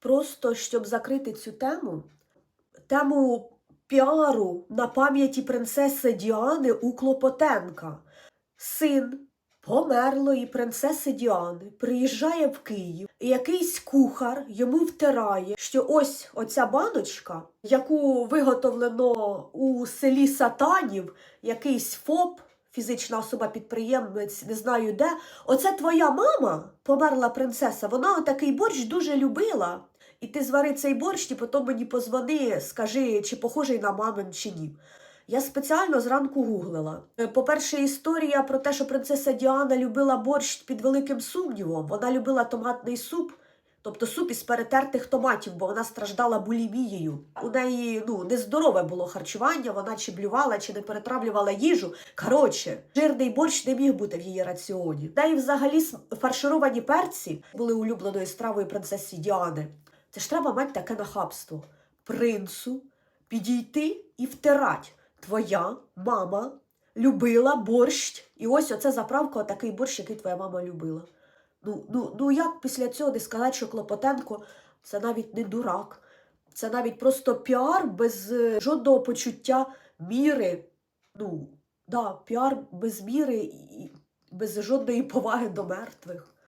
просто щоб закрити цю тему, тему піару на пам'яті принцеси Діани у Клопотенка. Син померлої принцеси Діани приїжджає в Київ, і якийсь кухар йому втирає, що ось оця баночка, яку виготовлено у селі Сатанів, якийсь ФОП, фізична особа-підприємець, не знаю де. Оце твоя мама, померла принцеса, вона такий борщ дуже любила. І ти звари цей борщ, і потім мені позвони, скажи, чи похожий на мамин, чи ні. Я спеціально зранку гуглила. Е, По-перше, історія про те, що принцеса Діана любила борщ під великим сумнівом. Вона любила томатний суп, тобто суп із перетертих томатів, бо вона страждала булімією. У неї ну, нездорове було харчування, вона чи блювала, чи не перетравлювала їжу. Коротше, жирний борщ не міг бути в її раціоні. Та й взагалі фаршировані перці були улюбленою стравою принцесі Діани. Це ж треба мати таке нахабство. Принцу підійти і втирать. Твоя мама любила борщ. І ось оце заправка, отакий борщ, який твоя мама любила. Ну, ну, ну як після цього не сказати, що Клопотенко це навіть не дурак, це навіть просто піар без е, жодного почуття міри. Ну, да, піар без міри і без жодної поваги до мертвих.